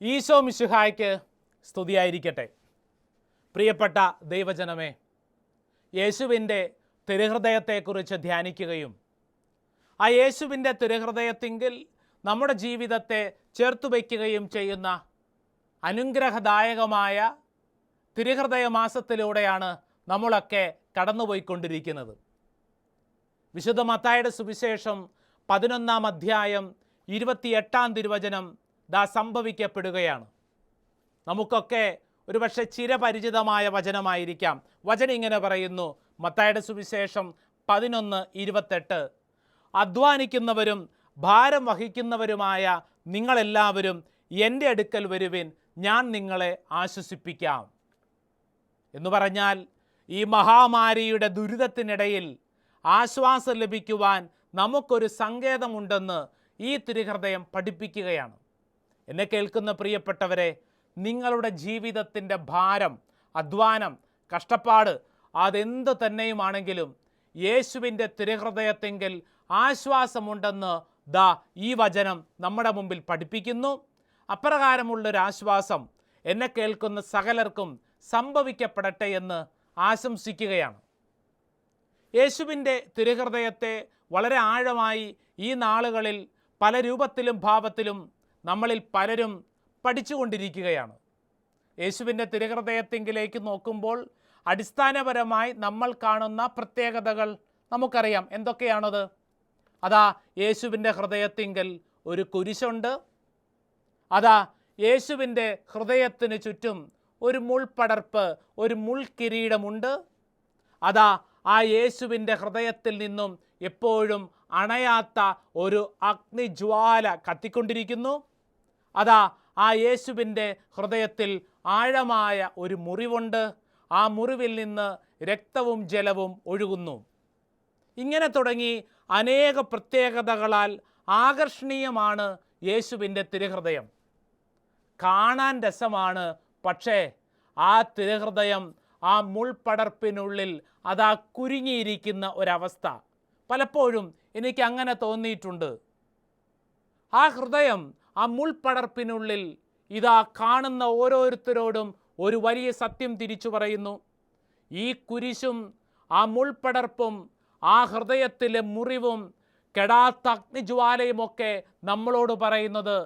ഈശോ മിശുഹായ്ക്ക് സ്തുതിയായിരിക്കട്ടെ. പ്രിയപ്പെട്ട ദൈവജനമേ യേശുവിന്റെ തിരുഹൃദയത്തെക്കുറിച്ച് ധ്യാനിക്കുകയും ആ യേശുവിന്റെ തിരുഹൃദയത്തിങ്കിൽ നമ്മുടെ ജീവിതത്തെ ചേർത്തു വയ്ക്കുകയും ചെയ്യുന്ന അനുഗ്രഹദായകമായ തിരുഹൃദയ മാസത്തിലൂടെയാണ് നമ്മളൊക്കെ കടന്നുപോയിക്കൊണ്ടിരിക്കുന്നത്. വിശുദ്ധ മത്തായുടെ സുവിശേഷം പതിനൊന്നാം അധ്യായം ഇരുപത്തിയെട്ടാം തിരുവചനം ദാ സംഭവിക്കപ്പെടുകയാണ്. നമുക്കൊക്കെ ഒരുപക്ഷെ ചിരപരിചിതമായ വചനമായിരിക്കാം. വചനം ഇങ്ങനെ പറയുന്നു. മത്തായുടെ സുവിശേഷം പതിനൊന്ന് ഇരുപത്തെട്ട്. അധ്വാനിക്കുന്നവരും ഭാരം വഹിക്കുന്നവരുമായ നിങ്ങളെല്ലാവരും എന്റെ അടുക്കൽ വരുവിൻ. ഞാൻ നിങ്ങളെ ആശ്വസിപ്പിക്കാം. എന്ന് പറഞ്ഞാൽ ഈ മഹാമാരിയുടെ ദുരിതത്തിനിടയിൽ ആശ്വാസം ലഭിക്കുവാൻ നമുക്കൊരു സങ്കേതമുണ്ടെന്ന് ഈ തിരുഹൃദയം പഠിപ്പിക്കുകയാണ്. എന്നെ കേൾക്കുന്ന പ്രിയപ്പെട്ടവരെ നിങ്ങളുടെ ജീവിതത്തിന്റെ ഭാരം അധ്വാനം കഷ്ടപ്പാട് അതെന്ത് തന്നെയുമാണെങ്കിലും യേശുവിന്റെ തിരുഹൃദയത്തെങ്കിൽ ആശ്വാസമുണ്ടെന്ന് ദാ ഈ വചനം നമ്മുടെ മുമ്പിൽ പഠിപ്പിക്കുന്നു. അപ്രകാരമുള്ളൊരാശ്വാസം എന്നെ കേൾക്കുന്ന സകലർക്കും സംഭവിക്കപ്പെടട്ടെ എന്ന് ആശംസിക്കുകയാണ്. യേശുവിന്റെ തിരുഹൃദയത്തെ വളരെ ആഴമായി ഈ നാളുകളിൽ പല രൂപത്തിലും ഭാവത്തിലും നമ്മളിൽ പലരും പഠിച്ചുകൊണ്ടിരിക്കുകയാണ്. യേശുവിന്റെ തിരുഹൃദയത്തിങ്കിലേക്ക് നോക്കുമ്പോൾ അടിസ്ഥാനപരമായി നമ്മൾ കാണുന്ന പ്രത്യേകതകൾ നമുക്കറിയാം. എന്തൊക്കെയാണത്? അതാ യേശുവിന്റെ ഹൃദയത്തിങ്കൽ ഒരു കുരിശുണ്ട്. അതാ യേശുവിന്റെ ഹൃദയത്തിന് ചുറ്റും ഒരു മുൾപടർപ്പ് ഒരു മുൾക്കിരീടമുണ്ട് അതാ ആ യേശുവിന്റെ ഹൃദയത്തിൽ നിന്നും എപ്പോഴും അണയാത്ത ഒരു അഗ്നിജ്വാല കത്തിക്കൊണ്ടിരിക്കുന്നു. അതാ ആ യേശുവിന്റെ ഹൃദയത്തിൽ ആഴമായ ഒരു മുറിവുണ്ട്. ആ മുറിവിൽ നിന്ന് രക്തവും ജലവും ഒഴുകുന്നു. ഇങ്ങനെ തുടങ്ങി അനേക പ്രത്യേകതകളാൽ ആകർഷണീയമാണ് യേശുവിന്റെ തിരുഹൃദയം. കാണാൻ രസമാണ് പക്ഷേ ആ തിരുഹൃദയം ആ മുൾപടർപ്പിനുള്ളിൽ അതാ കുരുങ്ങിയിരിക്കുന്ന ഒരവസ്ഥ. പലപ്പോഴും എനിക്ക് അങ്ങനെ തോന്നിയിട്ടുണ്ട്. ആ ഹൃദയം ആ മുൾപടർപ്പിനുള്ളിൽ ഇതാ കാണുന്ന ഓരോരുത്തരോടും ഒരു വലിയ സത്യം തിരിച്ചു പറയുന്നു. ഈ കുരിശും ആ മുൾപടർപ്പും ആ ഹൃദയത്തിലെ മുറിവും കെടാത്ത അഗ്നിജ്വാലയുമൊക്കെ നമ്മളോട് പറയുന്നത്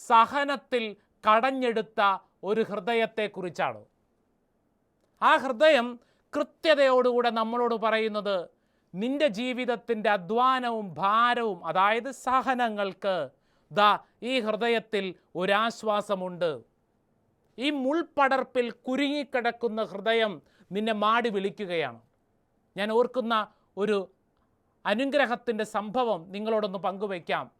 സഹനത്തിൽ കടഞ്ഞെടുത്ത ഒരു ഹൃദയത്തെക്കുറിച്ചാണ്. ആ ഹൃദയം കൃത്യതയോടുകൂടെ നമ്മളോട് പറയുന്നത് നിന്റെ ജീവിതത്തിന്റെ അധ്വാനവും ഭാരവും അതായത് സഹനങ്ങൾക്ക് ദാ ഈ ഹൃദയത്തിൽ ഒരാശ്വാസമുണ്ട്. ഈ മുൾപടർപ്പിൽ കുരുങ്ങിക്കിടക്കുന്ന ഹൃദയം നിന്നെ മാടി വിളിക്കുകയാണ്. ഞാൻ ഓർക്കുന്ന ഒരു അനുഗ്രഹത്തിന്റെ സംഭവം നിങ്ങളോടൊന്ന് പങ്കുവയ്ക്കാം.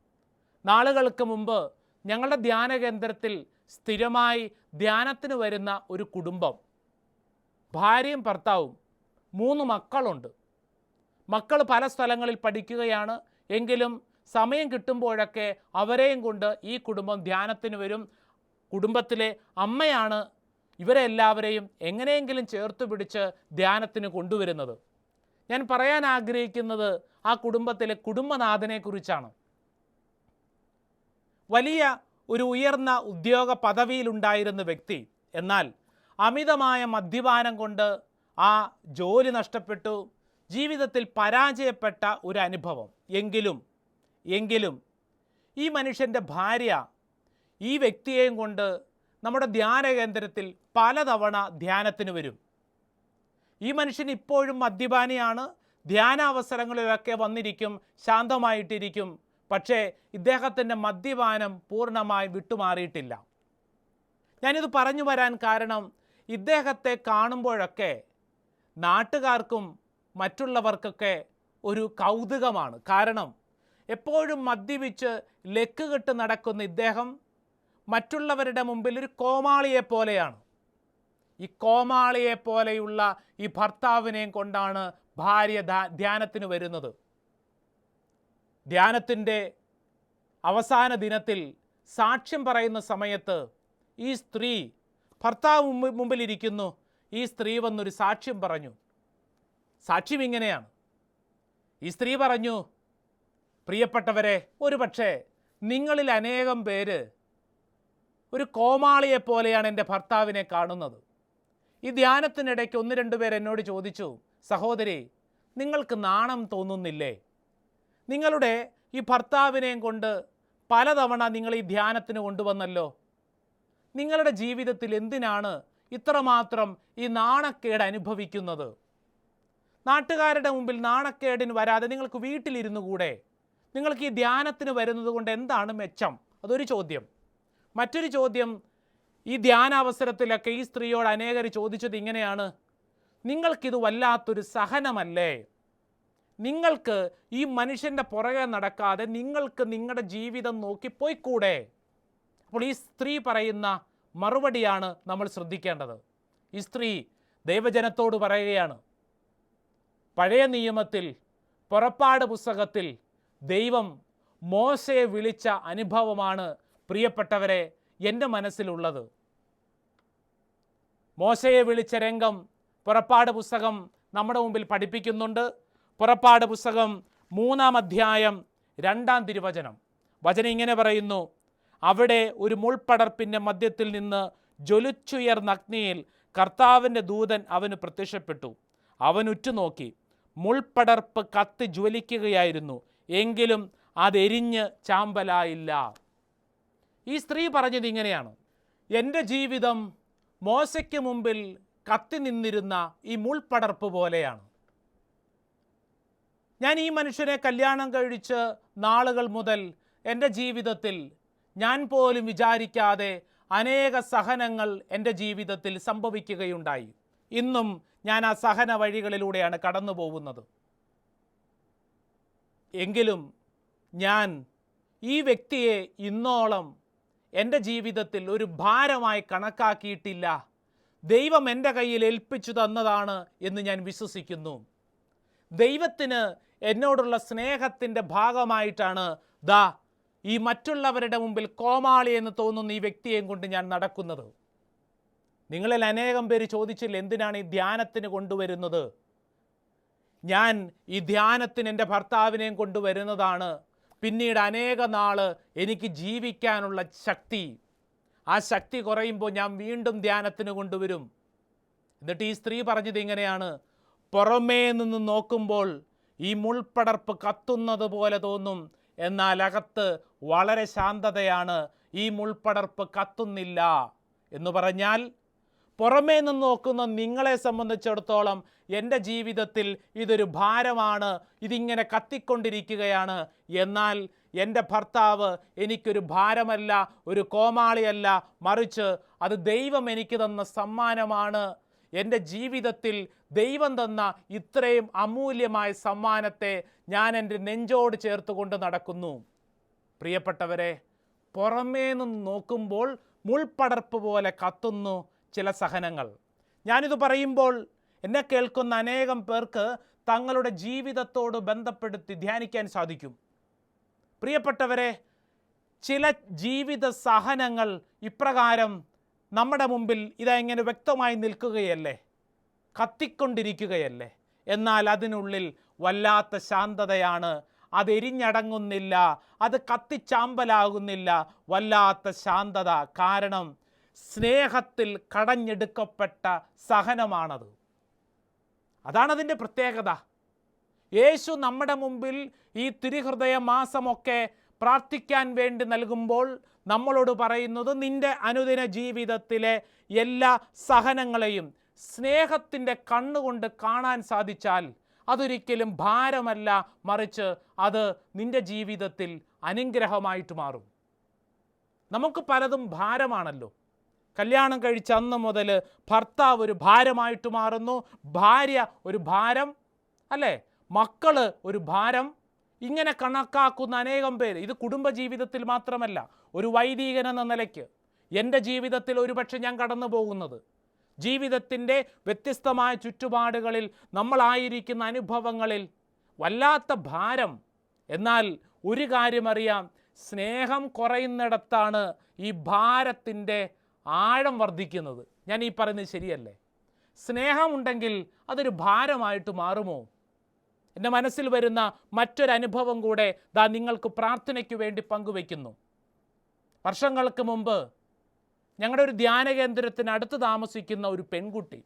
നാളുകൾക്ക് മുമ്പ് ഞങ്ങളുടെ ധ്യാന കേന്ദ്രത്തിൽ സ്ഥിരമായി ധ്യാനത്തിന് വരുന്ന ഒരു കുടുംബം. ഭാര്യയും ഭർത്താവും മൂന്ന് മക്കളുണ്ട്. മക്കൾ പല സ്ഥലങ്ങളിൽ പഠിക്കുകയാണ്. എങ്കിലും സമയം കിട്ടുമ്പോഴൊക്കെ അവരെയും കൊണ്ട് ഈ കുടുംബം ധ്യാനത്തിന് വരും. കുടുംബത്തിലെ അമ്മയാണ് ഇവരെ എല്ലാവരെയും എങ്ങനെയെങ്കിലും ചേർത്ത് പിടിച്ച് ധ്യാനത്തിന് കൊണ്ടുവരുന്നത്. ഞാൻ പറയാൻ ആഗ്രഹിക്കുന്നത് ആ കുടുംബത്തിലെ കുടുംബനാഥനെക്കുറിച്ചാണ് വലിയ ഒരു ഉയർന്ന ഉദ്യോഗ പദവിയിലുണ്ടായിരുന്ന വ്യക്തി. എന്നാൽ അമിതമായ മദ്യപാനം കൊണ്ട് ആ ജോലി നഷ്ടപ്പെട്ടു. ജീവിതത്തിൽ പരാജയപ്പെട്ട ഒരു അനുഭവം എങ്കിലും എങ്കിലും ഈ മനുഷ്യന്റെ ഭാര്യ ഈ വ്യക്തിയെയും കൊണ്ട് നമ്മുടെ ധ്യാന കേന്ദ്രത്തിൽ പലതവണ ധ്യാനത്തിന് വരും. ഈ മനുഷ്യൻ ഇപ്പോഴും മദ്യപാനിയാണ്. ധ്യാനാവസരങ്ങളിലൊക്കെ വന്നിരിക്കും ശാന്തമായിട്ടിരിക്കും. പക്ഷേ ഇദ്ദേഹത്തിന്റെ മദ്യപാനം പൂർണമായി വിട്ടുമാറിയിട്ടില്ല. ഞാനിത് പറഞ്ഞു വരാൻ കാരണം ഇദ്ദേഹത്തെ കാണുമ്പോഴൊക്കെ നാട്ടുകാർക്കും മറ്റുള്ളവർക്കൊക്കെ ഒരു കൗതുകമാണ്. കാരണം എപ്പോഴും മദ്യപിച്ച് ലക്ക് കെട്ട് നടക്കുന്ന ഇദ്ദേഹം മറ്റുള്ളവരുടെ മുമ്പിൽ ഒരു കോമാളിയെ പോലെയാണ്. ഈ കോമാളിയെ പോലെയുള്ള ഈ ഭർത്താവിനെയും കൊണ്ടാണ് ഭാര്യ ധ്യാ- ധ്യാനത്തിന് വരുന്നത്. ധ്യാനത്തിന്റെ അവസാന ദിനത്തിൽ സാക്ഷ്യം പറയുന്ന സമയത്ത് ഈ സ്ത്രീ ഭർത്താവ് മുമ്പ് മുമ്പിലിരിക്കുന്നു. ഈ സ്ത്രീ വന്നൊരു സാക്ഷ്യം പറഞ്ഞു. സാക്ഷ്യം ഇങ്ങനെയാണ്. ഈ സ്ത്രീ പറഞ്ഞു പ്രിയപ്പെട്ടവരെ ഒരുപക്ഷെ നിങ്ങളിൽ അനേകം പേര് ഒരു കോമാളിയെ പോലെയാണ് എന്റെ ഭർത്താവിനെ കാണുന്നത്. ഈ ധ്യാനത്തിനിടയ്ക്ക് ഒന്ന് രണ്ട് പേർ എന്നോട് ചോദിച്ചു സഹോദരി നിങ്ങൾക്ക് നാണം തോന്നുന്നില്ലേ? നിങ്ങളുടെ ഈ ഭർത്താവിനെയും കൊണ്ട് പലതവണ നിങ്ങൾ ഈ ധ്യാനത്തിന് കൊണ്ടുവന്നല്ലോ. നിങ്ങളുടെ ജീവിതത്തിൽ എന്തിനാണ് ഇത്രമാത്രം ഈ നാണക്കേട് അനുഭവിക്കുന്നത്? നാട്ടുകാരുടെ മുമ്പിൽ നാണക്കേടിന് വരാതെ നിങ്ങൾക്ക് വീട്ടിലിരുന്നു കൂടെ? നിങ്ങൾക്ക് ഈ ധ്യാനത്തിന് വരുന്നത് കൊണ്ട് എന്താണ് മെച്ചം? അതൊരു ചോദ്യം. മറ്റൊരു ചോദ്യം ഈ ധ്യാനാവസരത്തിലൊക്കെ ഈ സ്ത്രീയോട് അനേകർ ചോദിച്ചത് ഇങ്ങനെയാണ്. നിങ്ങൾക്കിത് വല്ലാത്തൊരു സഹനമല്ലേ? നിങ്ങൾക്ക് ഈ മനുഷ്യന്റെ പുറകെ നടക്കാതെ നിങ്ങൾക്ക് നിങ്ങളുടെ ജീവിതം നോക്കി പോയിക്കൂടെ? അപ്പോൾ ഈ സ്ത്രീ പറയുന്ന മറുപടിയാണ് നമ്മൾ ശ്രദ്ധിക്കേണ്ടത്. ഈ സ്ത്രീ ദൈവജനത്തോട് പറയുകയാണ് പഴയ നിയമത്തിൽ പുറപ്പാട് പുസ്തകത്തിൽ ദൈവം മോശയെ വിളിച്ച അനുഭവമാണ് പ്രിയപ്പെട്ടവരെ എന്റെ മനസ്സിലുള്ളത്. മോശയെ വിളിച്ച രംഗം പുറപ്പാട് പുസ്തകം നമ്മുടെ മുമ്പിൽ പഠിപ്പിക്കുന്നുണ്ട്. പുറപ്പാട് പുസ്തകം മൂന്നാം അധ്യായം രണ്ടാം തിരുവചനം. വചനം ഇങ്ങനെ പറയുന്നു അവിടെ ഒരു മുൾപ്പടർപ്പിന്റെ മധ്യത്തിൽ നിന്ന് ജ്വലിച്ചുയർന്ന അഗ്നിയിൽ കർത്താവിന്റെ ദൂതൻ അവന് പ്രത്യക്ഷപ്പെട്ടു. അവൻ ഉറ്റുനോക്കി. മുൾപ്പടർപ്പ് കത്തി ജ്വലിക്കുകയായിരുന്നു. എങ്കിലും അതെരിഞ്ഞ് ചാമ്പലായില്ല. ഈ സ്ത്രീ പറഞ്ഞത് ഇങ്ങനെയാണ്. എന്റെ ജീവിതം മോശയ്ക്ക് മുമ്പിൽ കത്തി നിന്നിരുന്ന ഈ മുൾപ്പടർപ്പ് പോലെയാണ്. ഞാൻ ഈ മനുഷ്യനെ കല്യാണം കഴിച്ച് നാളുകൾ മുതൽ എന്റെ ജീവിതത്തിൽ ഞാൻ പോലും വിചാരിക്കാതെ അനേക സഹനങ്ങൾ എന്റെ ജീവിതത്തിൽ സംഭവിക്കുകയുണ്ടായി. ഇന്നും ഞാൻ ആ സഹന വഴികളിലൂടെയാണ് കടന്നു പോകുന്നത് എങ്കിലും ഞാൻ ഈ വ്യക്തിയെ ഇന്നോളം എന്റെ ജീവിതത്തിൽ ഒരു ഭാരമായി കണക്കാക്കിയിട്ടില്ല. ദൈവം എന്റെ കയ്യിൽ ഏൽപ്പിച്ചു തന്നതാണ് എന്ന് ഞാൻ വിശ്വസിക്കുന്നു. ദൈവത്തിന് എന്നോടുള്ള സ്നേഹത്തിന്റെ ഭാഗമായിട്ടാണ് ദാ ഈ മറ്റുള്ളവരുടെ മുമ്പിൽ കോമാളി എന്ന് തോന്നുന്ന ഈ വ്യക്തിയെയും കൊണ്ട് ഞാൻ നടക്കുന്നത്. നിങ്ങളിൽ അനേകം പേര് ചോദിച്ചില്ല എന്തിനാണ് ഈ ധ്യാനത്തിന് കൊണ്ടുവരുന്നത്? ഞാൻ ഈ ധ്യാനത്തിന് എന്റെ ഭർത്താവിനെയും കൊണ്ടുവരുന്നതാണ്. പിന്നീട് അനേക നാൾ എനിക്ക് ജീവിക്കാനുള്ള ശക്തി. ആ ശക്തി കുറയുമ്പോൾ ഞാൻ വീണ്ടും ധ്യാനത്തിന് കൊണ്ടുവരും. എന്നിട്ട് ഈ സ്ത്രീ പറഞ്ഞത് ഇങ്ങനെയാണ്. പുറമേ നിന്ന് നോക്കുമ്പോൾ ഈ മുൾപ്പടർപ്പ് കത്തുന്നത് പോലെ തോന്നും. എന്നാൽ അകത്ത് വളരെ ശാന്തതയാണ് ഈ മുൾപ്പടർപ്പ് കത്തുന്നില്ല എന്ന് പറഞ്ഞാൽ പുറമേ നിന്ന് നോക്കുന്ന നിങ്ങളെ സംബന്ധിച്ചിടത്തോളം എന്റെ ജീവിതത്തിൽ ഇതൊരു ഭാരമാണ് ഇതിങ്ങനെ കത്തിക്കൊണ്ടിരിക്കുകയാണ്. എന്നാൽ എന്റെ ഭർത്താവ് എനിക്കൊരു ഭാരമല്ല ഒരു കോമാളിയല്ല മറിച്ച് അത് ദൈവം എനിക്ക് തന്ന സമ്മാനമാണ്. എന്റെ ജീവിതത്തിൽ ദൈവം തന്ന ഇത്രയും അമൂല്യമായ സമ്മാനത്തെ ഞാൻ എന്റെ നെഞ്ചോട് ചേർത്തുകൊണ്ട് നടക്കുന്നു. പ്രിയപ്പെട്ടവരെ പുറമേ നിന്ന് നോക്കുമ്പോൾ മുൾപ്പടർപ്പ് പോലെ കത്തുന്നു ചില സഹനങ്ങൾ. ഞാനിത് പറയുമ്പോൾ എന്നെ കേൾക്കുന്ന അനേകം പേർക്ക് തങ്ങളുടെ ജീവിതത്തോട് ബന്ധപ്പെടുത്തി ധ്യാനിക്കാൻ സാധിക്കും. പ്രിയപ്പെട്ടവരെ ചില ജീവിത സഹനങ്ങൾ ഇപ്രകാരം നമ്മുടെ മുമ്പിൽ ഇതെങ്ങനെ വ്യക്തമായി നിൽക്കുകയല്ലേ? കത്തിക്കൊണ്ടിരിക്കുകയല്ലേ? എന്നാൽ അതിനുള്ളിൽ വല്ലാത്ത ശാന്തതയാണ്. അതെരിഞ്ഞടങ്ങുന്നില്ല അത് കത്തിച്ചാമ്പലാകുന്നില്ല. വല്ലാത്ത ശാന്തത. കാരണം സ്നേഹത്തിൽ കടഞ്ഞെടുക്കപ്പെട്ട സഹനമാണത്. അതാണതിന്റെ പ്രത്യേകത. യേശു നമ്മുടെ മുമ്പിൽ ഈ തിരുഹൃദയ മാസമൊക്കെ പ്രാർത്ഥിക്കാൻ വേണ്ടി നൽകുമ്പോൾ നമ്മളോട് പറയുന്നത് നിന്റെ അനുദിന ജീവിതത്തിലെ എല്ലാ സഹനങ്ങളെയും സ്നേഹത്തിന്റെ കണ്ണുകൊണ്ട് കാണാൻ സാധിച്ചാൽ അതൊരിക്കലും ഭാരമല്ല മറിച്ച് അത് നിന്റെ ജീവിതത്തിൽ അനുഗ്രഹമായിട്ട് മാറും. നമുക്ക് പലതും ഭാരമാണല്ലോ. കല്യാണം കഴിച്ച അന്ന് മുതൽ ഭർത്താവ് ഒരു ഭാരമായിട്ട് മാറുന്നു ഭാര്യ ഒരു ഭാരം അല്ലേ? മക്കൾ ഒരു ഭാരം ഇങ്ങനെ കണക്കാക്കുന്ന അനേകം പേര്. ഇത് കുടുംബജീവിതത്തിൽ മാത്രമല്ല ഒരു വൈദികൻ എന്ന നിലയ്ക്ക്. എന്റെ ജീവിതത്തിൽ ഒരുപക്ഷെ ഞാൻ കടന്നു പോകുന്നത്. ജീവിതത്തിന്റെ വ്യത്യസ്തമായ ചുറ്റുപാടുകളിൽ നമ്മളായിരിക്കുന്ന അനുഭവങ്ങളിൽ വല്ലാത്ത ഭാരം. എന്നാൽ ഒരു കാര്യമറിയാം സ്നേഹം കുറയുന്നിടത്താണ് ഈ ഭാരത്തിന്റെ ആഴം വർദ്ധിക്കുന്നത്. ഞാൻ ഈ പറയുന്നത് ശരിയല്ലേ? സ്നേഹമുണ്ടെങ്കിൽ അതൊരു ഭാരമായിട്ട് മാറുമോ? എന്റെ മനസ്സിൽ വരുന്ന മറ്റൊരനുഭവം കൂടെ ദാ നിങ്ങൾക്ക് പ്രാർത്ഥനയ്ക്ക് വേണ്ടി പങ്കുവയ്ക്കുന്നു. വർഷങ്ങൾക്ക് മുമ്പ് ഞങ്ങളുടെ ഒരു ധ്യാന കേന്ദ്രത്തിന് അടുത്ത് താമസിക്കുന്ന ഒരു പെൺകുട്ടി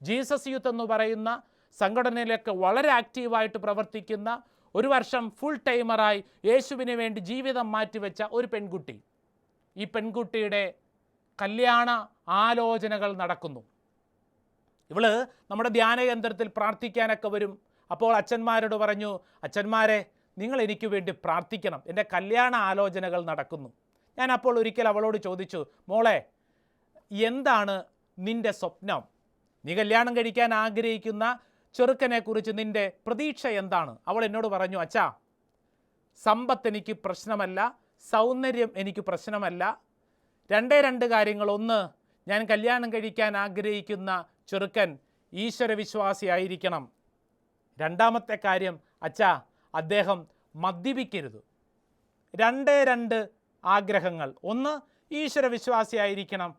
ജീസസ് യൂത്ത് എന്ന് പറയുന്ന സംഘടനയിലൊക്കെ വളരെ ആക്റ്റീവായിട്ട് പ്രവർത്തിക്കുന്ന ഒരു വർഷം ഫുൾ ടൈമറായി യേശുവിന് വേണ്ടി ജീവിതം മാറ്റിവെച്ച ഒരു പെൺകുട്ടി. ഈ പെൺകുട്ടിയുടെ കല്യാണ ആലോചനകൾ നടക്കുന്നു. ഇവൾ നമ്മുടെ ധ്യാന കേന്ദ്രത്തിൽ പ്രാർത്ഥിക്കാനൊക്കെ വരും. അപ്പോൾ അച്ഛന്മാരോട് പറഞ്ഞു അച്ഛന്മാരെ നിങ്ങൾ എനിക്ക് വേണ്ടി പ്രാർത്ഥിക്കണം. എന്റെ കല്യാണ ആലോചനകൾ നടക്കുന്നു. ഞാൻ അപ്പോൾ ഒരിക്കൽ അവളോട് ചോദിച്ചു മോളെ എന്താണ് നിന്റെ സ്വപ്നം? നീ കല്യാണം കഴിക്കാൻ ആഗ്രഹിക്കുന്ന ചെറുക്കനെക്കുറിച്ച് നിന്റെ പ്രതീക്ഷ എന്താണ്? അവൾ എന്നോട് പറഞ്ഞു അച്ഛാ സമ്പത്ത് എനിക്ക് പ്രശ്നമല്ല സൗന്ദര്യം എനിക്ക് പ്രശ്നമല്ല. രണ്ടേ രണ്ട് കാര്യങ്ങൾ. ഒന്ന് ഞാൻ കല്യാണം കഴിക്കാൻ ആഗ്രഹിക്കുന്ന ചെറുക്കൻ ഈശ്വരവിശ്വാസിയായിരിക്കണം രണ്ടാമത്തെ കാര്യം അച്ഛാ അദ്ദേഹം മദ്യപിക്കരുത്. രണ്ടേ രണ്ട് ആഗ്രഹങ്ങൾ. ഒന്ന് ഈശ്വരവിശ്വാസിയായിരിക്കണം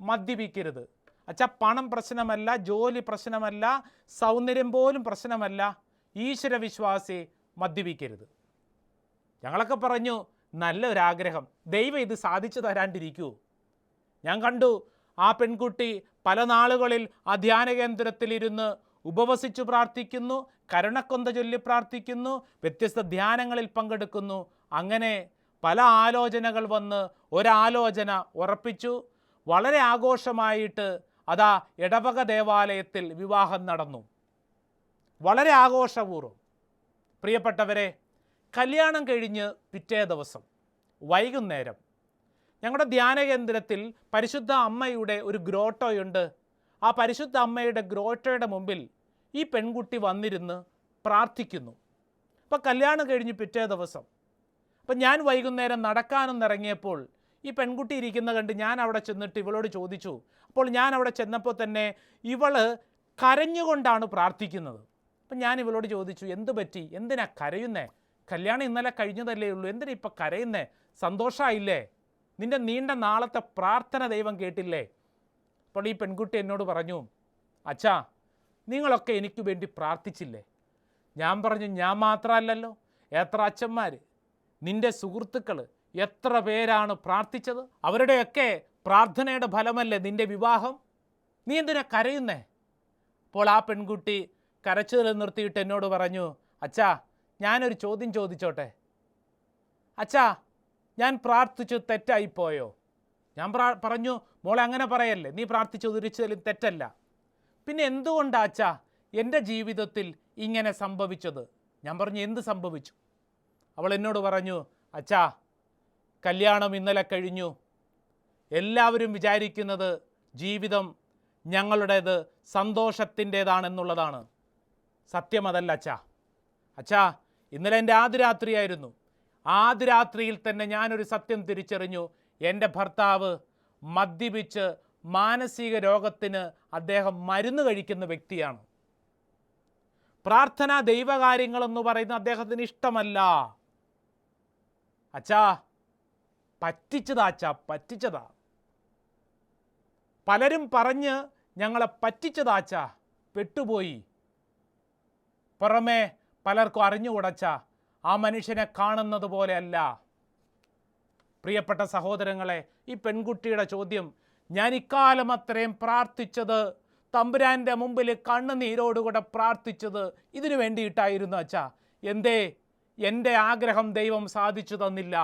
മദ്യപിക്കരുത്. അച്ഛാ പണം പ്രശ്നമല്ല ജോലി പ്രശ്നമല്ല സൗന്ദര്യം പോലും പ്രശ്നമല്ല. ഈശ്വരവിശ്വാസി മദ്യപിക്കരുത്. ഞങ്ങളൊക്കെ പറഞ്ഞു നല്ലൊരാഗ്രഹം. ദൈവം ഇത് സാധിച്ചു തരാണ്ടിരിക്കൂ. ഞാൻ കണ്ടു ആ പെൺകുട്ടി പല നാളുകളിൽ ആ ധ്യാന കേന്ദ്രത്തിലിരുന്ന് ഉപവസിച്ചു പ്രാർത്ഥിക്കുന്നു കരുണക്കൊന്ത ചൊല്ലി പ്രാർത്ഥിക്കുന്നു വ്യത്യസ്ത ധ്യാനങ്ങളിൽ പങ്കെടുക്കുന്നു. അങ്ങനെ പല ആലോചനകൾ വന്ന് ഒരാലോചന ഉറപ്പിച്ചു. വളരെ ആഘോഷമായിട്ട് അതാ ഇടവക ദേവാലയത്തിൽ വിവാഹം നടന്നു. വളരെ ആഘോഷപൂർവം പ്രിയപ്പെട്ടവരെ കല്യാണം കഴിഞ്ഞ് പിറ്റേ ദിവസം വൈകുന്നേരം ഞങ്ങളുടെ ധ്യാന കേന്ദ്രത്തിൽ പരിശുദ്ധ അമ്മയുടെ ഒരു ഗ്രോട്ടോയുണ്ട്. ആ പരിശുദ്ധ അമ്മയുടെ ഗ്രോറ്റയുടെ മുമ്പിൽ ഈ പെൺകുട്ടി വന്നിരുന്ന് പ്രാർത്ഥിക്കുന്നു. അപ്പം കല്യാണം കഴിഞ്ഞ് പിറ്റേ ദിവസം. അപ്പം ഞാൻ വൈകുന്നേരം നടക്കാനൊന്ന് ഇറങ്ങിയപ്പോൾ ഈ പെൺകുട്ടി ഇരിക്കുന്ന കണ്ട് ഞാൻ അവിടെ ചെന്നിട്ട് ഇവളോട് ചോദിച്ചു അപ്പോൾ ഞാൻ അവിടെ ചെന്നപ്പോൾ തന്നെ ഇവൾ കരഞ്ഞുകൊണ്ടാണ് പ്രാർത്ഥിക്കുന്നത്? അപ്പം ഞാൻ ഇവളോട് ചോദിച്ചു എന്ത് പറ്റി? എന്തിനാ കരയുന്നേ? കല്യാണം ഇന്നലെ കഴിഞ്ഞതല്ലേ ഉള്ളൂ. എന്തിനാ ഇപ്പം കരയുന്നേ? സന്തോഷമായില്ലേ നിന്റെ നീണ്ട നാളത്തെ പ്രാർത്ഥന ദൈവം കേട്ടില്ലേ? അപ്പോൾ ഈ പെൺകുട്ടി എന്നോട് പറഞ്ഞു അച്ഛാ നിങ്ങളൊക്കെ എനിക്ക് വേണ്ടി പ്രാർത്ഥിച്ചില്ലേ? ഞാൻ പറഞ്ഞു ഞാൻ മാത്രമല്ലല്ലോ എത്ര അച്ഛന്മാർ നിന്റെ സുഹൃത്തുക്കൾ എത്ര പേരാണ് പ്രാർത്ഥിച്ചത്? അവരുടെയൊക്കെ പ്രാർത്ഥനയുടെ ഫലമല്ലേ നിന്റെ വിവാഹം? നീ എന്തിനാ കരയുന്നേ? അപ്പോൾ ആ പെൺകുട്ടി കരച്ചിൽ നിർത്തിയിട്ട് എന്നോട് പറഞ്ഞു അച്ഛാ ഞാനൊരു ചോദ്യം ചോദിച്ചോട്ടെ? അച്ഛാ ഞാൻ പ്രാർത്ഥിച്ചു തെറ്റായിപ്പോയോ? ഞാൻ പറഞ്ഞു മോളെ അങ്ങനെ പറയല്ലേ നീ പ്രാർത്ഥിച്ചു ഉദരിച്ചതിൽ തെറ്റല്ല. പിന്നെ എന്തുകൊണ്ടാച്ചാ എന്റെ ജീവിതത്തിൽ ഇങ്ങനെ സംഭവിച്ചത്? ഞാൻ പറഞ്ഞു എന്ത് സംഭവിച്ചു? അവൾ എന്നോട് പറഞ്ഞു അച്ഛാ കല്യാണം ഇന്നലെ കഴിഞ്ഞു. എല്ലാവരും വിചാരിക്കുന്നത് ജീവിതം ഞങ്ങളുടേത് സന്തോഷത്തിന്റേതാണെന്നുള്ളതാണ്. സത്യം അതല്ല അച്ഛാ. അച്ഛാ ഇന്നലെ എന്റെ ആദ്യരാത്രിയായിരുന്നു ആദ്യരാത്രിയിൽ തന്നെ ഞാനൊരു സത്യം തിരിച്ചറിഞ്ഞു. എന്റെ ഭർത്താവ് മദ്യപിച്ച് മാനസിക രോഗത്തിന് അദ്ദേഹം മരുന്ന് കഴിക്കുന്ന വ്യക്തിയാണ്. പ്രാർത്ഥന ദൈവകാര്യങ്ങളെന്ന് പറയുന്നത് അദ്ദേഹത്തിന് ഇഷ്ടമല്ല. അച്ഛാ പറ്റിച്ചതാ അച്ഛാ പറ്റിച്ചതാ. പലരും പറഞ്ഞ് ഞങ്ങളെ പറ്റിച്ചതാ അച്ഛാ പെട്ടുപോയി. പുറമേ പലർക്കും അറിഞ്ഞുകൂടച്ച ആ മനുഷ്യനെ കാണുന്നത് പോലെയല്ല പ്രിയപ്പെട്ട സഹോദരങ്ങളെ ഈ പെൺകുട്ടിയുടെ ചോദ്യം ഞാൻ ഇക്കാലം അത്രയും പ്രാർത്ഥിച്ചത് തമ്പുരാന്റെ മുമ്പിൽ കണ്ണുനീരോടുകൂടെ പ്രാർത്ഥിച്ചത് ഇതിനു വേണ്ടിയിട്ടായിരുന്നു അച്ഛാ. എന്തേ? എന്റെ ആഗ്രഹം ദൈവം സാധിച്ചു തന്നില്ല.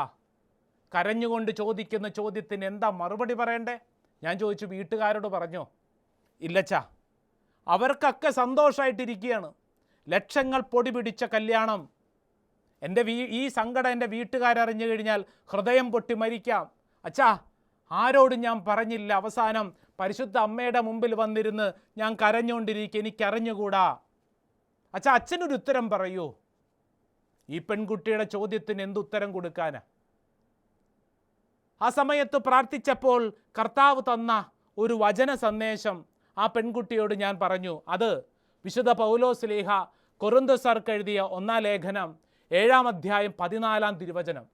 കരഞ്ഞുകൊണ്ട് ചോദിക്കുന്ന ചോദ്യത്തിന് എന്താ മറുപടി പറയണ്ടേ? ഞാൻ ചോദിച്ചു വീട്ടുകാരോട് പറഞ്ഞോ. ഇല്ലച്ചാ. അവർക്കൊക്കെ സന്തോഷമായിട്ടിരിക്കുകയാണ് ലക്ഷങ്ങൾ പൊടി പിടിച്ച കല്യാണം എന്റെ വീ ഈ സങ്കടം എന്റെ വീട്ടുകാരറിഞ്ഞു കഴിഞ്ഞാൽ ഹൃദയം പൊട്ടി മരിക്കാം. അച്ഛാ ആരോടും ഞാൻ പറഞ്ഞില്ല. അവസാനം പരിശുദ്ധ അമ്മയുടെ മുമ്പിൽ വന്നിരുന്ന് ഞാൻ കരഞ്ഞുകൊണ്ടിരിക്കുക എനിക്കറിഞ്ഞുകൂടാ? അച്ഛാ അച്ഛനൊരു ഉത്തരം പറയൂ. ഈ പെൺകുട്ടിയുടെ ചോദ്യത്തിന് എന്തുത്തരം കൊടുക്കാനാ? ആ സമയത്ത് പ്രാർത്ഥിച്ചപ്പോൾ കർത്താവ് തന്ന ഒരു വചന സന്ദേശം ആ പെൺകുട്ടിയോട് ഞാൻ പറഞ്ഞു. അത് വിശുദ്ധ പൗലോസ് ലേഖ കൊറുന്തസർക്ക് എഴുതിയ ഒന്നാം ലേഖനം ഏഴാം അധ്യായം പതിനാലാം തിരുവചനം.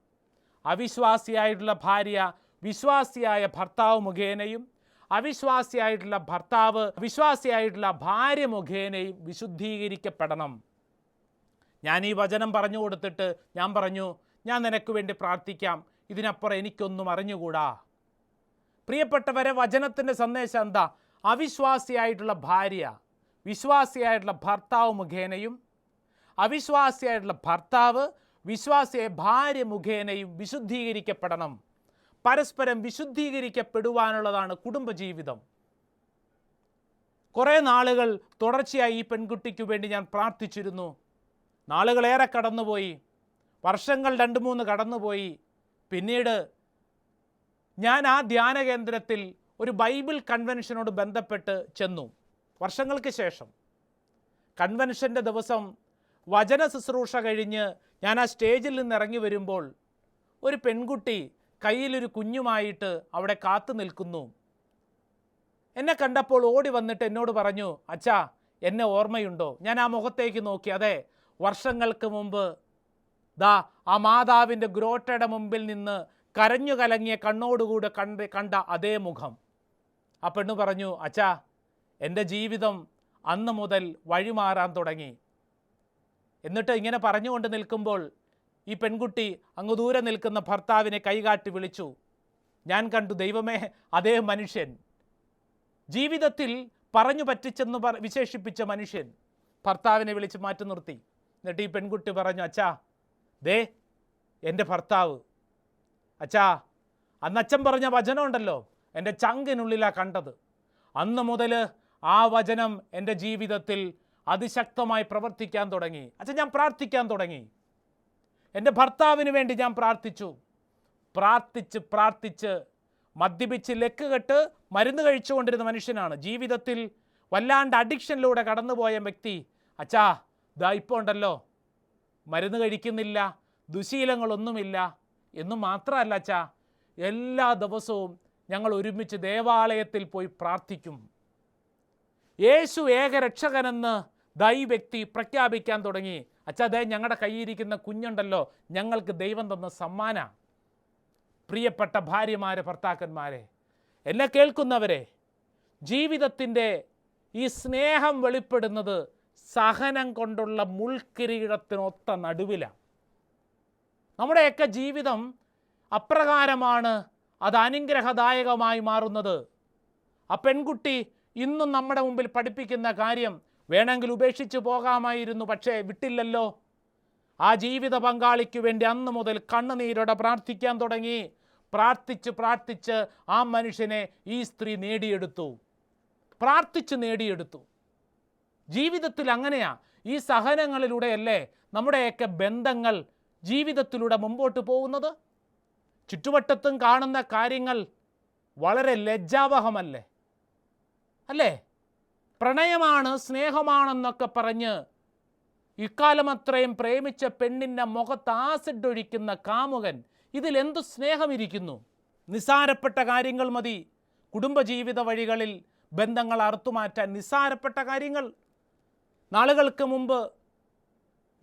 അവിശ്വാസിയായിട്ടുള്ള ഭാര്യ വിശ്വാസിയായ ഭർത്താവ് മുഖേനയും അവിശ്വാസിയായിട്ടുള്ള ഭർത്താവ് വിശ്വാസിയായിട്ടുള്ള ഭാര്യ മുഖേനയും വിശുദ്ധീകരിക്കപ്പെടണം. ഞാൻ ഈ വചനം പറഞ്ഞു കൊടുത്തിട്ട് ഞാൻ പറഞ്ഞു ഞാൻ നിനക്ക് വേണ്ടി പ്രാർത്ഥിക്കാം. ഇതിനപ്പുറം എനിക്കൊന്നും അറിഞ്ഞുകൂടാ. പ്രിയപ്പെട്ടവരെ വചനത്തിന്റെ സന്ദേശം എന്താ? അവിശ്വാസിയായിട്ടുള്ള ഭാര്യ വിശ്വാസിയായിട്ടുള്ള ഭർത്താവ് മുഖേനയും അവിശ്വാസിയായിട്ടുള്ള ഭർത്താവ് വിശ്വാസിയെ ഭാര്യ മുഖേനയും വിശുദ്ധീകരിക്കപ്പെടണം. പരസ്പരം വിശുദ്ധീകരിക്കപ്പെടുവാനുള്ളതാണ് കുടുംബജീവിതം. കുറേ നാളുകൾ തുടർച്ചയായി ഈ പെൺകുട്ടിക്ക് വേണ്ടി ഞാൻ പ്രാർത്ഥിച്ചിരുന്നു. നാളുകളേറെ കടന്നുപോയി. വർഷങ്ങൾ രണ്ട് മൂന്ന് കടന്നുപോയി. പിന്നീട് ഞാൻ ആ ധ്യാന കേന്ദ്രത്തിൽ ഒരു ബൈബിൾ കൺവെൻഷനോട് ബന്ധപ്പെട്ട് ചെന്നു. വർഷങ്ങൾക്ക് ശേഷം. കൺവെൻഷന്റെ ദിവസം വചന ശുശ്രൂഷ കഴിഞ്ഞ് ഞാൻ ആ സ്റ്റേജിൽ നിന്ന് ഇറങ്ങി വരുമ്പോൾ ഒരു പെൺകുട്ടി കയ്യിലൊരു കുഞ്ഞുമായിട്ട് അവിടെ കാത്തു നിൽക്കുന്നു. എന്നെ കണ്ടപ്പോൾ ഓടി വന്നിട്ട് എന്നോട് പറഞ്ഞു അച്ഛാ എന്നെ ഓർമ്മയുണ്ടോ? ഞാൻ ആ മുഖത്തേക്ക് നോക്കി അതെ വർഷങ്ങൾക്ക് മുമ്പ് ദാ ആ മാതാവിന്റെ ഗ്രോട്ടയുടെ മുമ്പിൽ നിന്ന് കരഞ്ഞു കലങ്ങിയ കണ്ണോടുകൂടെ കണ്ട് കണ്ട അതേ മുഖം. ആ പെണ്ണ് പറഞ്ഞു അച്ഛാ എന്റെ ജീവിതം അന്ന് മുതൽ വഴിമാറാൻ തുടങ്ങി. എന്നിട്ട് ഇങ്ങനെ പറഞ്ഞുകൊണ്ട് നിൽക്കുമ്പോൾ ഈ പെൺകുട്ടി അങ്ങ് ദൂരെ നിൽക്കുന്ന ഭർത്താവിനെ കൈകാട്ടി വിളിച്ചു ഞാൻ കണ്ടു ദൈവമേ അതേ മനുഷ്യൻ. ജീവിതത്തിൽ പറഞ്ഞു പറ്റിച്ചെന്ന് പറ വിശേഷിപ്പിച്ച മനുഷ്യൻ. ഭർത്താവിനെ വിളിച്ച് മാറ്റി നിർത്തി. എന്നിട്ട് ഈ പെൺകുട്ടി പറഞ്ഞു അച്ഛാ ദേ എന്റെ ഭർത്താവ്. അച്ഛാ അന്നച്ഛൻ പറഞ്ഞ വചനമുണ്ടല്ലോ എന്റെ ചങ്കിനുള്ളിലാണ് കണ്ടത്. അന്ന് മുതൽ ആ വചനം എന്റെ ജീവിതത്തിൽ അതിശക്തമായി പ്രവർത്തിക്കാൻ തുടങ്ങി. അച്ഛൻ ഞാൻ പ്രാർത്ഥിക്കാൻ തുടങ്ങി. എന്റെ ഭർത്താവിന് വേണ്ടി ഞാൻ പ്രാർത്ഥിച്ചു. പ്രാർത്ഥിച്ച് പ്രാർത്ഥിച്ച് മദ്യപിച്ച് ലെക്ക് കെട്ട് മരുന്ന് കഴിച്ചുകൊണ്ടിരുന്ന മനുഷ്യനാണ്. ജീവിതത്തിൽ വല്ലാണ്ട് അഡിക്ഷനിലൂടെ കടന്നുപോയ വ്യക്തി. അച്ഛാ ദാ ഇപ്പോൾ ഉണ്ടല്ലോ. മരുന്ന് കഴിക്കുന്നില്ല ദുശീലങ്ങളൊന്നുമില്ല എന്നു മാത്രമല്ല അച്ഛാ എല്ലാ ദിവസവും ഞങ്ങൾ ഒരുമിച്ച് ദേവാലയത്തിൽ പോയി പ്രാർത്ഥിക്കും. യേശു ഏകരക്ഷകനെന്ന് ദാ വ്യക്തി പ്രഖ്യാപിക്കാൻ തുടങ്ങി. അച്ഛാ ദേ ഞങ്ങളുടെ കയ്യിരിക്കുന്ന കുഞ്ഞുണ്ടല്ലോ ഞങ്ങൾക്ക് ദൈവം തന്ന സമ്മാന. പ്രിയപ്പെട്ട ഭാര്യമാരെ ഭർത്താക്കന്മാരെ എന്നെ കേൾക്കുന്നവരെ ജീവിതത്തിന്റെ ഈ സ്നേഹം വെളിപ്പെടുന്നത് സഹനം കൊണ്ടുള്ള മുൾക്കിരീടത്തിനൊത്ത നടുവിലാണ് നമ്മുടെയൊക്കെ ജീവിതം അപ്രകാരമാണ് അത് അനുഗ്രഹദായകമായി മാറുന്നത്. ആ പെൺകുട്ടി ഇന്നും നമ്മുടെ മുമ്പിൽ പഠിപ്പിക്കുന്ന കാര്യം വേണമെങ്കിൽ ഉപേക്ഷിച്ച് പോകാമായിരുന്നു പക്ഷേ വിട്ടില്ലല്ലോ. ആ ജീവിത പങ്കാളിക്ക് വേണ്ടി അന്ന് മുതൽ കണ്ണുനീരോടെ പ്രാർത്ഥിക്കാൻ തുടങ്ങി. പ്രാർത്ഥിച്ച് പ്രാർത്ഥിച്ച് ആ മനുഷ്യനെ ഈ സ്ത്രീ നേടിയെടുത്തു. പ്രാർത്ഥിച്ച് നേടിയെടുത്തു. ജീവിതത്തിൽ അങ്ങനെയാ. ഈ സഹനങ്ങളിലൂടെയല്ലേ നമ്മുടെയൊക്കെ ബന്ധങ്ങൾ ജീവിതത്തിലൂടെ മുമ്പോട്ട് പോകുന്നത്? ചുറ്റുവട്ടത്തും കാണുന്ന കാര്യങ്ങൾ വളരെ ലജ്ജാവഹമല്ലേ? അല്ലേ? പ്രണയമാണ് സ്നേഹമാണെന്നൊക്കെ പറഞ്ഞ് ഇക്കാലം അത്രയും പ്രേമിച്ച പെണ്ണിന്റെ മുഖത്ത് ആസിഡ് ഒഴിക്കുന്ന കാമുകൻ ഇതിലെന്തു സ്നേഹമിരിക്കുന്നു? നിസാരപ്പെട്ട കാര്യങ്ങൾ മതി. കുടുംബജീവിത വഴികളിൽ ബന്ധങ്ങൾ അറുത്തുമാറ്റാൻ നിസാരപ്പെട്ട കാര്യങ്ങൾ. നാളുകൾക്ക് മുമ്പ്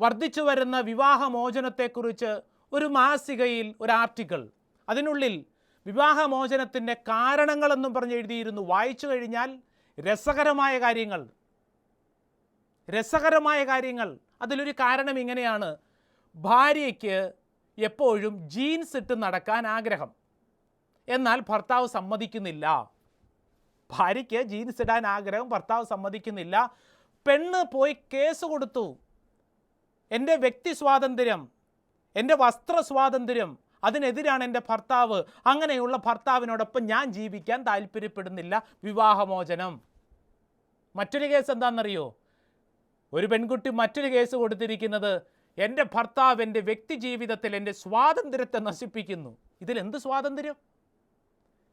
വർദ്ധിച്ചു വരുന്ന വിവാഹമോചനത്തെക്കുറിച്ച് ഒരു മാസികയിൽ ഒരു ആർട്ടിക്കിൾ. അതിനുള്ളിൽ വിവാഹമോചനത്തിന്റെ കാരണങ്ങളെന്നും പറഞ്ഞ് എഴുതിയിരുന്നു. വായിച്ചു കഴിഞ്ഞാൽ രസകരമായ കാര്യങ്ങൾ. രസകരമായ കാര്യങ്ങൾ. അതിലൊരു കാരണം ഇങ്ങനെയാണ്. ഭാര്യയ്ക്ക് എപ്പോഴും ജീൻസ് ഇട്ട് നടക്കാൻ ആഗ്രഹം. എന്നാൽ ഭർത്താവ് സമ്മതിക്കുന്നില്ല. ഭാര്യയ്ക്ക് ജീൻസ് ഇടാൻ ആഗ്രഹം ഭർത്താവ് സമ്മതിക്കുന്നില്ല. പെണ്ണ് പോയി കേസ് കൊടുത്തു. എന്റെ വ്യക്തി സ്വാതന്ത്ര്യം എന്റെ വസ്ത്ര സ്വാതന്ത്ര്യം അതിനെതിരാണ് എന്റെ ഭർത്താവ്. അങ്ങനെയുള്ള ഭർത്താവിനോടൊപ്പം ഞാൻ ജീവിക്കാൻ താല്പര്യപ്പെടുന്നില്ല. വിവാഹമോചനം. മറ്റൊരു കേസ് എന്താണെന്നറിയോ? ഒരു പെൺകുട്ടി മറ്റൊരു കേസ് കൊടുത്തിരിക്കുന്നത് എന്റെ ഭർത്താവ് എന്റെ വ്യക്തി ജീവിതത്തിൽ എന്റെ സ്വാതന്ത്ര്യത്തെ നശിപ്പിക്കുന്നു. ഇതിലെന്ത് സ്വാതന്ത്ര്യം?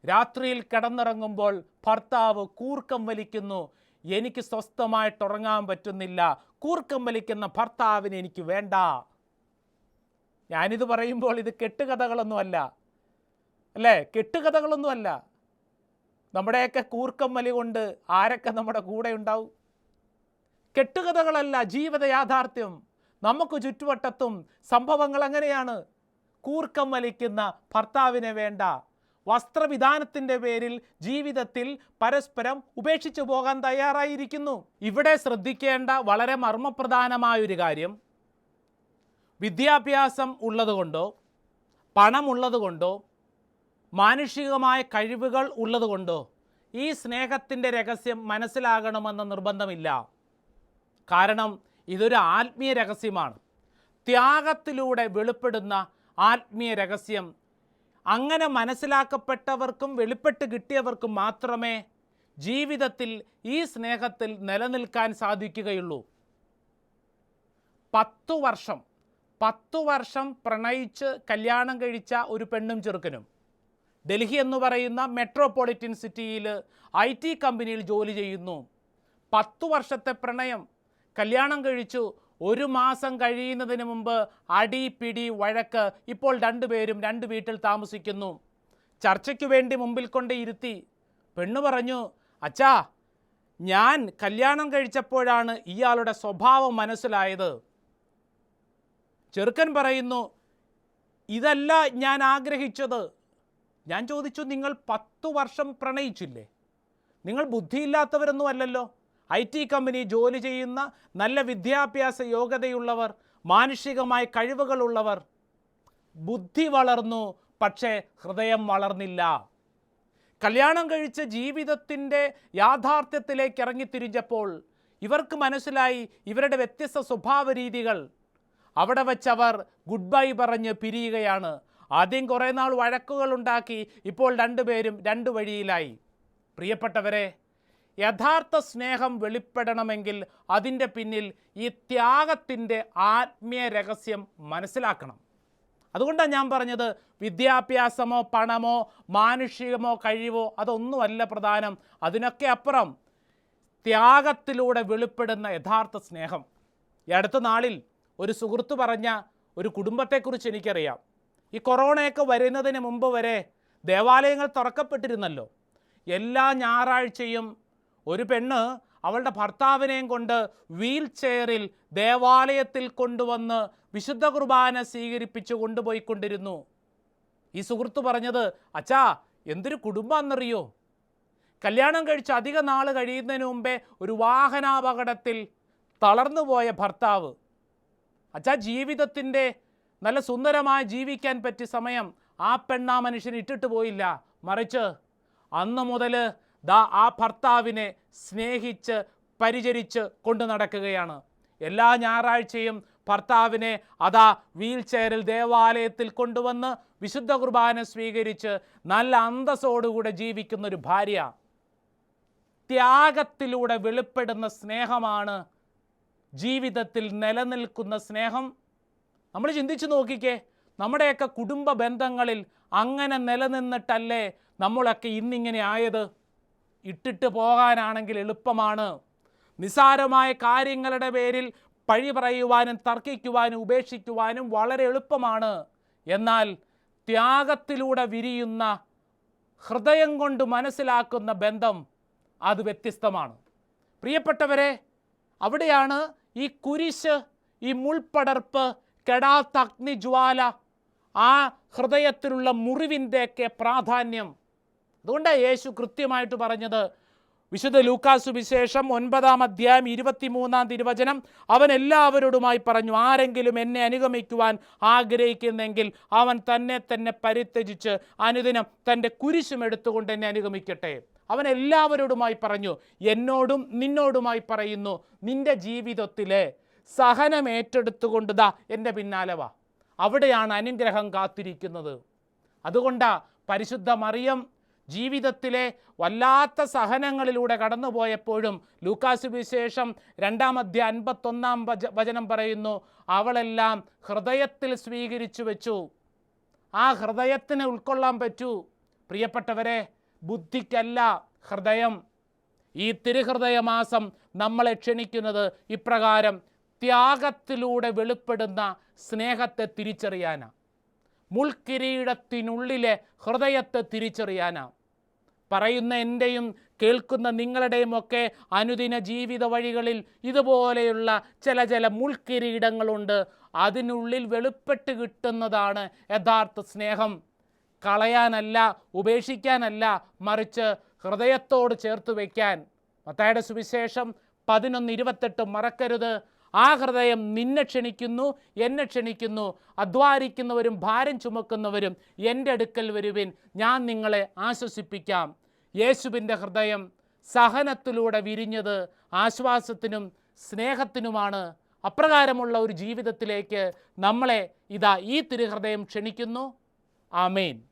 രാത്രിയിൽ കിടന്നിറങ്ങുമ്പോൾ ഭർത്താവ് കൂർക്കം വലിക്കുന്നു എനിക്ക് സ്വസ്ഥമായിട്ട് ഉറങ്ങാൻ പറ്റുന്നില്ല കൂർക്കം വലിക്കുന്ന ഭർത്താവിന് എനിക്ക് വേണ്ട. ഞാനിത് പറയുമ്പോൾ ഇത് കെട്ടുകഥകളൊന്നുമല്ല. അല്ലേ? കെട്ടുകഥകളൊന്നുമല്ല. നമ്മുടെയൊക്കെ കൂർക്കമ്മലി കൊണ്ട് ആരൊക്കെ നമ്മുടെ കൂടെ ഉണ്ടാവും? കെട്ടുകഥകളല്ല ജീവിത യാഥാർത്ഥ്യം. നമുക്ക് ചുറ്റുവട്ടത്തും സംഭവങ്ങൾ അങ്ങനെയാണ് കൂർക്കം വലിക്കുന്ന ഭർത്താവിനെ വേണ്ട. വസ്ത്രവിധാനത്തിന്റെ പേരിൽ ജീവിതത്തിൽ പരസ്പരം ഉപേക്ഷിച്ചു പോകാൻ തയ്യാറായിരിക്കുന്നു. ഇവിടെ ശ്രദ്ധിക്കേണ്ട വളരെ മർമ്മപ്രധാനമായൊരു കാര്യം വിദ്യാഭ്യാസം ഉള്ളതുകൊണ്ടോ പണമുള്ളതുകൊണ്ടോ മാനുഷികമായ കഴിവുകൾ ഉള്ളതുകൊണ്ടോ ഈ സ്നേഹത്തിന്റെ രഹസ്യം മനസ്സിലാകണമെന്ന നിർബന്ധമില്ല. കാരണം ഇതൊരു ആത്മീയ രഹസ്യമാണ്. ത്യാഗത്തിലൂടെ വെളിപ്പെടുന്ന ആത്മീയ രഹസ്യം അങ്ങനെ മനസ്സിലാക്കപ്പെട്ടവർക്കും വെളിപ്പെട്ട് കിട്ടിയവർക്കും മാത്രമേ ജീവിതത്തിൽ ഈ സ്നേഹത്തിൽ നിലനിൽക്കാൻ സാധിക്കുകയുള്ളൂ. പത്തു വർഷം പത്തു വർഷം പ്രണയിച്ച് കല്യാണം കഴിച്ച ഒരു പെണ്ണും ചെറുക്കനും. ഡൽഹി എന്ന് പറയുന്ന മെട്രോപൊളിറ്റൻ സിറ്റിയിൽ ഐ ടി കമ്പനിയിൽ ജോലി ചെയ്യുന്നു. പത്തു വർഷത്തെ പ്രണയം. കല്യാണം കഴിച്ചു. ഒരു മാസം കഴിയുന്നതിന് മുമ്പ് അടി പിടി വഴക്ക് ഇപ്പോൾ രണ്ടുപേരും രണ്ട് വീട്ടിൽ താമസിക്കുന്നു. ചർച്ചയ്ക്ക് വേണ്ടി മുമ്പിൽ കൊണ്ട് ഇരുത്തി. പെണ്ണു പറഞ്ഞു അച്ഛാ ഞാൻ കല്യാണം കഴിച്ചപ്പോഴാണ് ഇയാളുടെ സ്വഭാവം മനസ്സിലായത്. ചെറുക്കൻ പറയുന്നു ഇതല്ല ഞാൻ ആഗ്രഹിച്ചത്. ഞാൻ ചോദിച്ചു നിങ്ങൾ പത്തു വർഷം പ്രണയിച്ചില്ലേ? നിങ്ങൾ ബുദ്ധിയില്ലാത്തവരൊന്നും അല്ലല്ലോ. ഐ ടി കമ്പനി ജോലി ചെയ്യുന്ന നല്ല വിദ്യാഭ്യാസ യോഗ്യതയുള്ളവർ മാനുഷികമായ കഴിവുകളുള്ളവർ ബുദ്ധി വളർന്നു പക്ഷേ ഹൃദയം വളർന്നില്ല. കല്യാണം കഴിച്ച ജീവിതത്തിന്റെ യാഥാർത്ഥ്യത്തിലേക്ക് ഇറങ്ങിത്തിരിഞ്ഞപ്പോൾ ഇവർക്ക് മനസ്സിലായി ഇവരുടെ വ്യത്യസ്ത സ്വഭാവ രീതികൾ. അവിടെ വച്ചവർ ഗുഡ് ബൈ പറഞ്ഞ് പിരിയുകയാണ്. ആദ്യം കുറേ നാൾ വഴക്കുകൾ ഉണ്ടാക്കി ഇപ്പോൾ രണ്ടുപേരും രണ്ട് വഴിയിലായി. പ്രിയപ്പെട്ടവരെ യഥാർത്ഥ സ്നേഹം വെളിപ്പെടണമെങ്കിൽ അതിന്റെ പിന്നിൽ ഈ ത്യാഗത്തിന്റെ ആത്മീയ രഹസ്യം മനസ്സിലാക്കണം. അതുകൊണ്ടാണ് ഞാൻ പറഞ്ഞത് വിദ്യാഭ്യാസമോ പണമോ മാനുഷികമോ കഴിവോ അതൊന്നുമല്ല പ്രധാനം അതിനൊക്കെ അപ്പുറം ത്യാഗത്തിലൂടെ വെളിപ്പെടുന്ന യഥാർത്ഥ സ്നേഹം. ഈ അടുത്ത നാളിൽ ഒരു സുഹൃത്ത് പറഞ്ഞ ഒരു കുടുംബത്തെക്കുറിച്ച് എനിക്കറിയാം. ഈ കൊറോണയൊക്കെ വരുന്നതിന് മുമ്പ് വരെ ദേവാലയങ്ങൾ തുറക്കപ്പെട്ടിരുന്നല്ലോ. എല്ലാ ഞായറാഴ്ചയും ഒരു പെണ്ണ് അവളുടെ ഭർത്താവിനെയും കൊണ്ട് വീൽ ചെയറിൽ ദേവാലയത്തിൽ കൊണ്ടുവന്ന് വിശുദ്ധ കുർബാന സ്വീകരിപ്പിച്ചു കൊണ്ടുപോയിക്കൊണ്ടിരുന്നു. ഈ സുഹൃത്ത് പറഞ്ഞത് അച്ഛാ എന്തൊരു കുടുംബമെന്നറിയോ കല്യാണം കഴിച്ച് അധിക നാൾ കഴിയുന്നതിന് മുമ്പേ ഒരു വാഹനാപകടത്തിൽ തളർന്നു പോയ ഭർത്താവ്. അച്ഛാ ജീവിതത്തിന്റെ നല്ല സുന്ദരമായി ജീവിക്കാൻ പറ്റിയ സമയം ആ പെണ്ണാ മനുഷ്യൻ ഇട്ടിട്ട് പോയില്ല. മറിച്ച് അന്ന് മുതൽ ദാ ആ ഭർത്താവിനെ സ്നേഹിച്ച് പരിചരിച്ച് കൊണ്ടു നടക്കുകയാണ്. എല്ലാ ഞായറാഴ്ചയും ഭർത്താവിനെ അതാ വീൽ ചെയറിൽ ദേവാലയത്തിൽ കൊണ്ടുവന്ന് വിശുദ്ധ കുർബാന സ്വീകരിച്ച് നല്ല അന്തസ്സോടുകൂടെ ജീവിക്കുന്ന ഒരു ഭാര്യ. ത്യാഗത്തിലൂടെ വെളിപ്പെടുന്ന സ്നേഹമാണ് ജീവിതത്തിൽ നിലനിൽക്കുന്ന സ്നേഹം. നമ്മൾ ചിന്തിച്ചു നോക്കിക്കേ നമ്മുടെയൊക്കെ കുടുംബ ബന്ധങ്ങളിൽ അങ്ങനെ നിലനിന്നിട്ടല്ലേ നമ്മളൊക്കെ ഇന്നിങ്ങനെ ആയത്? ഇട്ടിട്ട് പോകാനാണെങ്കിൽ എളുപ്പമാണ്. നിസാരമായ കാര്യങ്ങളുടെ പേരിൽ പഴി പറയുവാനും തർക്കിക്കുവാനും ഉപേക്ഷിക്കുവാനും വളരെ എളുപ്പമാണ്. എന്നാൽ ത്യാഗത്തിലൂടെ വിരിയുന്ന ഹൃദയം കൊണ്ട് മനസ്സിലാക്കുന്ന ബന്ധം അത് വ്യത്യസ്തമാണ്. പ്രിയപ്പെട്ടവരെ അവിടെയാണ് ഈ കുരിശ് ഈ മുൾപ്പടർപ്പ് കെടാത്ത അഗ്നിജ്വാല ആ ഹൃദയത്തിലുള്ള മുറിവിന്റെയൊക്കെ പ്രാധാന്യം. അതുകൊണ്ടാണ് യേശു കൃത്യമായിട്ട് പറഞ്ഞത്. വിശുദ്ധ ലൂക്കാസു വിശേഷം ഒൻപതാം അധ്യായം ഇരുപത്തിമൂന്നാം തിരുവചനം അവൻ എല്ലാവരോടുമായി പറഞ്ഞു ആരെങ്കിലും എന്നെ അനുഗമിക്കുവാൻ ആഗ്രഹിക്കുന്നെങ്കിൽ അവൻ തന്നെ തന്നെ പരിത്യജിച്ച് അനുദിനം തന്റെ കുരിശും എടുത്തുകൊണ്ട് എന്നെ അനുഗമിക്കട്ടെ. അവൻ എല്ലാവരോടുമായി പറഞ്ഞു എന്നോടും നിന്നോടുമായി പറയുന്നു നിന്റെ ജീവിതത്തിലെ സഹനം ഏറ്റെടുത്തുകൊണ്ട് ദാ എന്റെ പിന്നാലെ വാ അവിടെയാണ് അനുഗ്രഹം കാത്തിരിക്കുന്നത്. അതുകൊണ്ടാ പരിശുദ്ധ മറിയം ജീവിതത്തിലെ വല്ലാത്ത സഹനങ്ങളിലൂടെ കടന്നുപോയപ്പോഴും ലൂക്കാസ് വിശേഷം രണ്ടാം അധ്യായ അൻപത്തൊന്നാം വച വചനം പറയുന്നു അവളെല്ലാം ഹൃദയത്തിൽ സ്വീകരിച്ചു വെച്ചു. ആ ഹൃദയത്തിന് ഉൾക്കൊള്ളാൻ പറ്റൂ. പ്രിയപ്പെട്ടവരെ ബുദ്ധിക്കല്ല ഹൃദയം. ഈ തിരുഹൃദയമാസം നമ്മളെ ക്ഷണിക്കുന്നത് ഇപ്രകാരം ത്യാഗത്തിലൂടെ വെളിപ്പെടുന്ന സ്നേഹത്തെ തിരിച്ചറിയാനാണ് മുൾക്കിരീടത്തിനുള്ളിലെ ഹൃദയത്തെ തിരിച്ചറിയാനാണ് പറയുന്ന എന്റെയും കേൾക്കുന്ന നിങ്ങളുടെയും ഒക്കെ അനുദിന ജീവിത വഴികളിൽ ഇതുപോലെയുള്ള ചില ചില മുൾക്കിരീടങ്ങളുണ്ട്. അതിനുള്ളിൽ വെളിപ്പെട്ട് കിട്ടുന്നതാണ് യഥാർത്ഥ സ്നേഹം. കളയാനല്ല ഉപേക്ഷിക്കാനല്ല മറിച്ച് ഹൃദയത്തോട് ചേർത്ത് വയ്ക്കാൻ മത്തായുടെ സുവിശേഷം പതിനൊന്ന് ഇരുപത്തെട്ട് മറക്കരുത്. ആ ഹൃദയം നിന്നെ ക്ഷണിക്കുന്നു എന്നെ ക്ഷണിക്കുന്നു. അധ്വാനിക്കുന്നവരും ഭാരം ചുമക്കുന്നവരും എന്റെ അടുക്കൽ വരുവിൻ. ഞാൻ നിങ്ങളെ ആശ്വസിപ്പിക്കാം. യേശുവിന്റെ ഹൃദയം സഹനത്തിലൂടെ വിരിഞ്ഞത് ആശ്വാസത്തിനും സ്നേഹത്തിനുമാണ്. അപ്രകാരമുള്ള ഒരു ജീവിതത്തിലേക്ക് നമ്മളെ ഇതാ ഈ തിരുഹൃദയം ക്ഷണിക്കുന്നു. ആമേൻ.